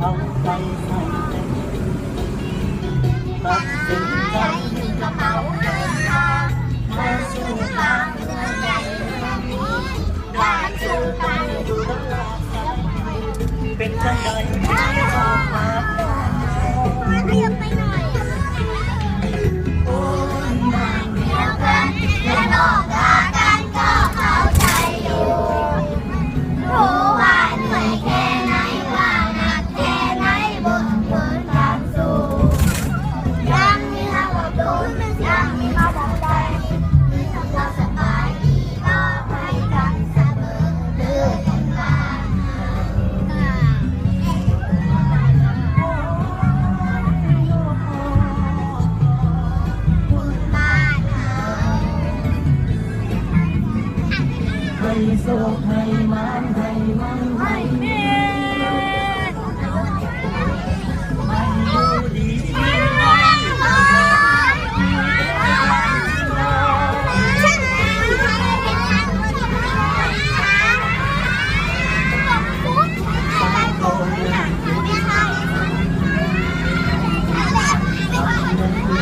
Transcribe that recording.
เอาใจใส่ตัดสินใจกระเป๋าเดินทางมาสู่ทางเมืองใหญ่เมืองนี้ได้เจอกันอยู่ตลอดเป็นจังใด ให้โศกให้มานให้